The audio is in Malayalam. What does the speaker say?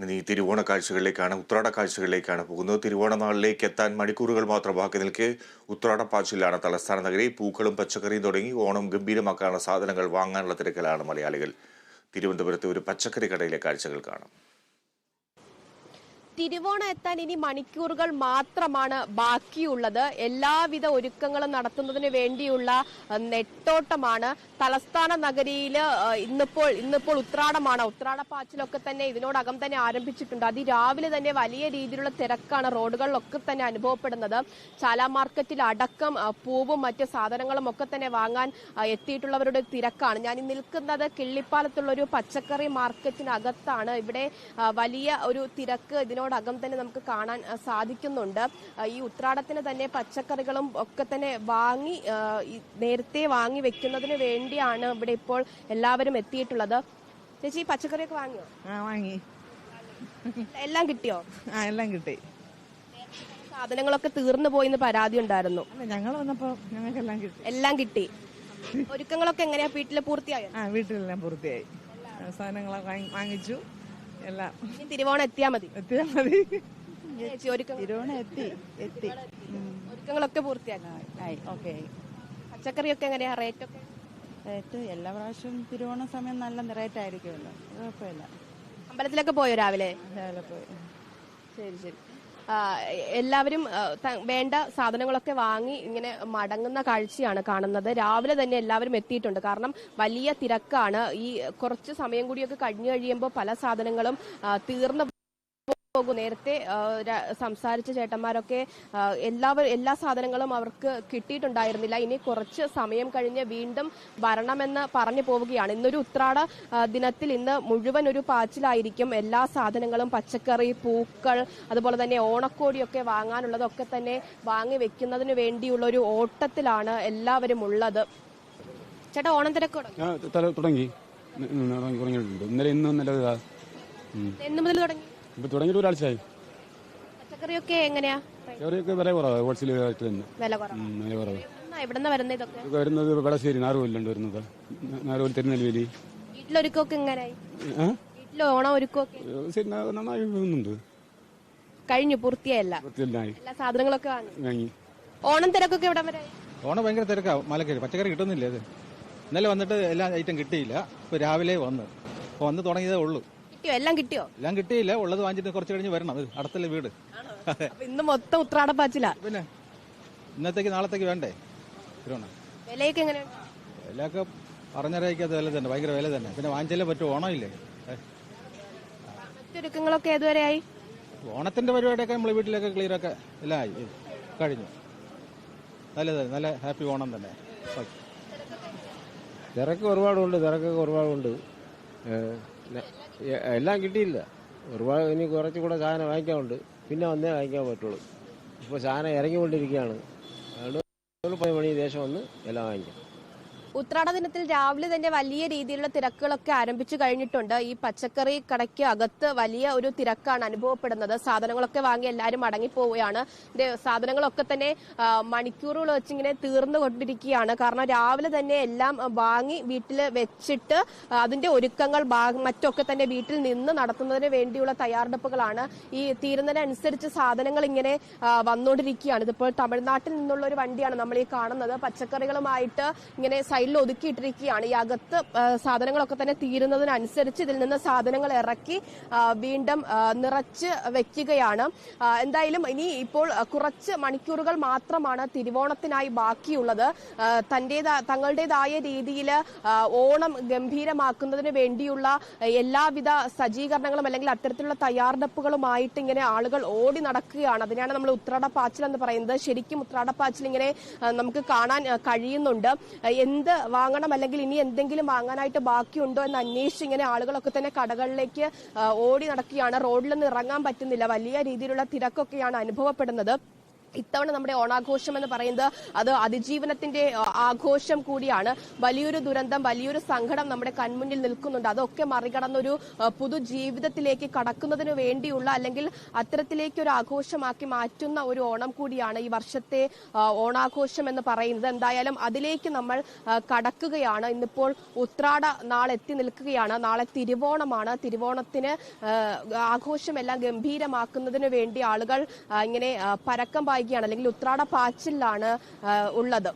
ഇനി തിരുവോണ കാഴ്ചകളിലേക്കാണ് ഉത്രാട കാഴ്ചകളിലേക്കാണ് പോകുന്നത്. തിരുവോണ നാളിലേക്ക് എത്താൻ മണിക്കൂറുകൾ മാത്രം ബാക്കി നിൽക്കെ ഉത്രാട പാച്ചിലാണ് തലസ്ഥാന നഗരി. പൂക്കളും പച്ചക്കറിയും തുടങ്ങി ഓണം ഗംഭീരമാക്കാനുള്ള സാധനങ്ങൾ വാങ്ങാനുള്ള തിരക്കിലാണ് മലയാളികൾ. തിരുവനന്തപുരത്തെ ഒരു പച്ചക്കറി കടയിലെ കാഴ്ചകൾ കാണാം. തിരുവോണം എത്താൻ ഇനി മണിക്കൂറുകൾ മാത്രമാണ് ബാക്കിയുള്ളത്. എല്ലാവിധ ഒരുക്കങ്ങളും നടത്തുന്നതിന് വേണ്ടിയുള്ള നെട്ടോട്ടമാണ്. തലസ്ഥാന നഗരിയിൽ ഇന്നിപ്പോൾ ഇന്നിപ്പോൾ ഉത്രാടമാണ്. ഉത്രാടപ്പാച്ചിലൊക്കെ തന്നെ ഇതിനോടകം തന്നെ ആരംഭിച്ചിട്ടുണ്ട്. അതിരാവിലെ തന്നെ വലിയ രീതിയിലുള്ള തിരക്കാണ് റോഡുകളിലൊക്കെ തന്നെ അനുഭവപ്പെടുന്നത്. ചാല മാർക്കറ്റിൽ അടക്കം പൂവും മറ്റ് സാധനങ്ങളും ഒക്കെ തന്നെ വാങ്ങാൻ എത്തിയിട്ടുള്ളവരുടെ തിരക്കാണ്. ഞാൻ നിൽക്കുന്നത് കിള്ളിപ്പാലത്തുള്ള ഒരു പച്ചക്കറി മാർക്കറ്റിനകത്താണ്. ഇവിടെ വലിയ ഒരു തിരക്ക് ഇതിനോടകം തന്നെ നമുക്ക് കാണാൻ സാധിക്കുന്നുണ്ട്. ഈ ഉത്രാടത്തിന് തന്നെ പച്ചക്കറികളും ഒക്കെ തന്നെ വാങ്ങി നേരത്തെ വാങ്ങി വെക്കുന്നതിന് വേണ്ടിയാണ് ഇവിടെ ഇപ്പോൾ എല്ലാവരും എത്തിയിട്ടുള്ളത്. ചേച്ചി പച്ചക്കറിയൊക്കെ വാങ്ങിയോ? വാങ്ങി. എല്ലാം കിട്ടിയോ? ആ എല്ലാം കിട്ടി. സാധനങ്ങളൊക്കെ തീർന്നു പോയിന്ന് പരാതി ഉണ്ടായിരുന്നു. ഞങ്ങൾ വന്നപ്പോ ഞങ്ങൾക്കെല്ലാം കിട്ടി. എല്ലാം കിട്ടി. ഒരുക്കങ്ങളൊക്കെ എങ്ങനെയാ? വീട്ടിൽ പൂർത്തിയായോ? ആ വീട്ടിലെല്ലാം പൂർത്തിയായി. സാധനങ്ങളൊക്കെ വാങ്ങിച്ചു. എല്ലാം. ഇനി തിരുവോണം എത്തിയാ മതി. എത്തിയാ മതി. ചേച്ചി തിരുവോണം എത്തി എത്തി. ഒരുക്കങ്ങളൊക്കെ പൂർത്തിയാക്കി. ഓക്കെ. പച്ചക്കറിയൊക്കെ എങ്ങനെയാ? റേറ്റ് ഒക്കെ റേറ്റ് എല്ലാ പ്രാവശ്യവും തിരുവോണ സമയം നല്ല റേറ്റ് ആയിരിക്കുമല്ലോ കുഴപ്പമില്ല. അമ്പലത്തിലൊക്കെ പോയോ രാവിലെ? രാവിലെ പോയി. ശരി ശരി. എല്ലാവരും വേണ്ട സാധനങ്ങളൊക്കെ വാങ്ങി ഇങ്ങനെ മടങ്ങുന്ന കാഴ്ചയാണ് കാണുന്നത്. രാവിലെ തന്നെ എല്ലാവരും എത്തിയിട്ടുണ്ട്. കാരണം വലിയ തിരക്കാണ്. ഈ കുറച്ച് സമയം കൂടിയൊക്കെ കഴിഞ്ഞു കഴിയുമ്പോൾ പല സാധനങ്ങളും തീർന്നു പോകും. നേരത്തെ സംസാരിച്ച ചേട്ടന്മാരൊക്കെ എല്ലാ എല്ലാവരും എല്ലാ സാധനങ്ങളും അവർക്ക് കിട്ടിയിട്ടുണ്ടായിരുന്നില്ല. ഇനി കുറച്ച് സമയം കഴിഞ്ഞ് വീണ്ടും വരണമെന്ന് പറഞ്ഞു പോവുകയാണ്. ഇന്നൊരു ഉത്രാട ദിനത്തിൽ ഇന്ന് മുഴുവൻ ഒരു പാച്ചിലായിരിക്കും. എല്ലാ സാധനങ്ങളും പച്ചക്കറി പൂക്കൾ അതുപോലെ തന്നെ ഓണക്കോടിയൊക്കെ വാങ്ങാനുള്ളതൊക്കെ തന്നെ വാങ്ങി വെക്കുന്നതിന് വേണ്ടിയുള്ള ഒരു ഓട്ടത്തിലാണ് എല്ലാവരും ഉള്ളത്. ചേട്ടാ ഓണം തിരക്ക് തുടങ്ങി. ഇന്നലെ ഇന്ന് ഇതാ. എന്ന് മുതൽ തുടങ്ങി. ഇപ്പൊ തുടങ്ങിയിട്ട് ഒരാഴ്ചയായി. പച്ചക്കറിയൊക്കെ എങ്ങനെയാ? ചെറിയൊക്കെ വില കുറവാണ് ഹോൾസെയിൽ ആയിട്ട് തന്നെ. വില കുറവ്. ഉം, വില കുറവ്. എവിടെന്നാ വരുന്നത് ഇതൊക്കെ? ഇതൊക്കെ വരുന്നത് വെളശ്ശേരി നാറുകൊല്ലുണ്ട് വരുന്നത്. നാറുകൊല്ലി തിരുനെൽവേലി. വീട്ടിലൊരുക്കൊക്കെ എങ്ങനെയായി? ആ വീട്ടിൽ ഓണം ഒരുക്കൊക്കെ ശരി ന- നന്നായി പോകുന്നുണ്ട് കഴിഞ്ഞു പൂർത്തിയായല്ല. വൃത്തിയെല്ലായി എല്ലാ സാധനങ്ങളൊക്കെ വാങ്ങി. വാങ്ങി. ഓണം തിരക്കൊക്കെ എവിടെ വരെ? ഓണം ഭയങ്കര തിരക്കാ മലക്കരി പച്ചക്കറി കിട്ടുന്നില്ല ഇത് ഇന്നലെ വന്നിട്ട് എല്ലാ ഐറ്റം കിട്ടിയില്ല ഇപ്പൊ രാവിലെ വന്ന്. അപ്പോൾ വന്ന് തുടങ്ങിയതേ ഉള്ളൂ. കിട്ടിയോ? എല്ലാം കിട്ടിയോ? എല്ലാം കിട്ടിയില്ല. ഉള്ളത് വാങ്ങിച്ചിട്ട് കുറച്ച് കഴിഞ്ഞ് വരണം. ഇത് അടുത്തല്ലേ വീട്. അപ്പൊ ഇന്ന് മൊത്തം ഉത്രാടപ്പാച്ചില പിന്നെ ഇന്നത്തേക്ക് നാളത്തേക്ക് വേണ്ടേ? വിലയൊക്കെ എങ്ങനെയുണ്ട്? വിലയൊക്കെ പറഞ്ഞറിയിക്കാത്ത വില തന്നെ. ഭയങ്കര വില തന്നെ. പിന്നെ വാങ്ങിച്ചാലേ പറ്റും. ഓണമില്ലേ? ഒക്കെ മറ്റൊരുക്കങ്ങളൊക്കെ ഏതുവരെയായി ഓണത്തിന്റെ പരിപാടിയൊക്കെ നമ്മൾ വീട്ടിലൊക്കെ ക്ലിയർ ഒക്കെ എല്ലാം ആയി. കഴിഞ്ഞു. നല്ലത്. നല്ല ഹാപ്പി ഓണം തന്നെ. തിരക്ക് ഒരുപാടുണ്ട്. തിരക്കൊക്കെ ഒരുപാടുണ്ട്. എല്ലാം കിട്ടിയില്ല. ഒരുപാട് ഇനി കുറച്ചുകൂടെ സാധനം വാങ്ങിക്കാനുണ്ട്. പിന്നെ വന്നേ വാങ്ങിക്കാൻ പറ്റുള്ളൂ. ഇപ്പോൾ സാധനം ഇറങ്ങിക്കൊണ്ടിരിക്കുകയാണ്. അതുകൊണ്ട് പതിനൊന്ന് മണി ദേശം വന്ന് എല്ലാം വാങ്ങിക്കാം. ഉത്രാട ദിനത്തിൽ രാവിലെ തന്നെ വലിയ രീതിയിലുള്ള തിരക്കുകളൊക്കെ ആരംഭിച്ചു കഴിഞ്ഞിട്ടുണ്ട്. ഈ പച്ചക്കറി കടയ്ക്ക് അകത്ത് വലിയ ഒരു തിരക്കാണ് അനുഭവപ്പെടുന്നത്. സാധനങ്ങളൊക്കെ വാങ്ങി എല്ലാവരും മടങ്ങിപ്പോവുകയാണ് സാധനങ്ങളൊക്കെ തന്നെ മണിക്കൂറുകൾ വെച്ചിങ്ങനെ തീർന്നു കൊണ്ടിരിക്കുകയാണ്. കാരണം രാവിലെ തന്നെ എല്ലാം വാങ്ങി വീട്ടിൽ വെച്ചിട്ട് അതിന്റെ ഒരുക്കങ്ങൾ മറ്റൊക്കെ തന്നെ വീട്ടിൽ നിന്ന് നടത്തുന്നതിന് വേണ്ടിയുള്ള തയ്യാറെടുപ്പുകളാണ്. ഈ തീരുന്നതിനനുസരിച്ച് സാധനങ്ങൾ ഇങ്ങനെ വന്നുകൊണ്ടിരിക്കുകയാണ്. ഇതിപ്പോൾ തമിഴ്നാട്ടിൽ നിന്നുള്ള ഒരു വണ്ടിയാണ് നമ്മൾ ഈ കാണുന്നത്. പച്ചക്കറികളുമായിട്ട് ഇങ്ങനെ സൈഡിൽ ഒതുക്കിയിട്ടിരിക്കുകയാണ്. ഈ അകത്ത് സാധനങ്ങളൊക്കെ തന്നെ തീരുന്നതിനനുസരിച്ച് ഇതിൽ നിന്ന് സാധനങ്ങൾ ഇറക്കി വീണ്ടും നിറച്ച് വെക്കുകയാണ്. എന്തായാലും ഇനി ഇപ്പോൾ കുറച്ച് മണിക്കൂറുകൾ മാത്രമാണ് തിരുവോണത്തിനായി ബാക്കിയുള്ളത്. ആ, തന്റേതാ തങ്ങളുടേതായ രീതിയിൽ ഓണം ഗംഭീരമാക്കുന്നതിന് വേണ്ടിയുള്ള എല്ലാവിധ സജ്ജീകരണങ്ങളും അല്ലെങ്കിൽ അത്തരത്തിലുള്ള തയ്യാറെടുപ്പുകളുമായിട്ട് ഇങ്ങനെ ആളുകൾ ഓടി നടക്കുകയാണ്. അതിനാണ് നമ്മൾ ഉത്രാടപ്പാച്ചിൽ എന്ന് പറയുന്നത്. ശരിക്കും ഉത്രാടപ്പാച്ചിൽ ഇങ്ങനെ നമുക്ക് കാണാൻ കഴിയുന്നുണ്ട്. ആ, വാങ്ങണം അല്ലെങ്കിൽ ഇനി എന്തെങ്കിലും വാങ്ങാനായിട്ട് ബാക്കിയുണ്ടോ എന്ന് അന്വേഷിച്ച് ഇങ്ങനെ ആളുകളൊക്കെ തന്നെ കടകളിലേക്ക് ഓടി നടക്കുകയാണ്. റോഡിൽ നിന്ന് ഇറങ്ങാൻ പറ്റുന്നില്ല. വലിയ രീതിയിലുള്ള തിരക്കൊക്കെയാണ് അനുഭവപ്പെടുന്നത്. ഇത്തവണ നമ്മുടെ ഓണാഘോഷം എന്ന് പറയുന്നത് അത് അതിജീവനത്തിന്റെ ആഘോഷം കൂടിയാണ്. വലിയൊരു ദുരന്തം വലിയൊരു സങ്കടം നമ്മുടെ കൺമുന്നിൽ നിൽക്കുന്നുണ്ട്. അതൊക്കെ മറികടന്നൊരു പുതു ജീവിതത്തിലേക്ക് കടക്കുന്നതിന് വേണ്ടിയുള്ള അല്ലെങ്കിൽ അത്തരത്തിലേക്ക് ഒരു ആഘോഷമാക്കി മാറ്റുന്ന ഒരു ഓണം കൂടിയാണ് ഈ വർഷത്തെ ഓണാഘോഷം എന്ന് പറയുന്നത്. എന്തായാലും അതിലേക്ക് നമ്മൾ കടക്കുകയാണ്. ഇന്നിപ്പോൾ ഉത്രാട നാളെ എത്തി നിൽക്കുകയാണ്. നാളെ തിരുവോണമാണ്. തിരുവോണത്തിന് ആഘോഷമെല്ലാം ഗംഭീരമാക്കുന്നതിന് വേണ്ടി ആളുകൾ ഇങ്ങനെ പരക്കം പായുകയാണ് അല്ലെങ്കിൽ ഉത്രാട പാച്ചിലാണ് ഉള്ളത്.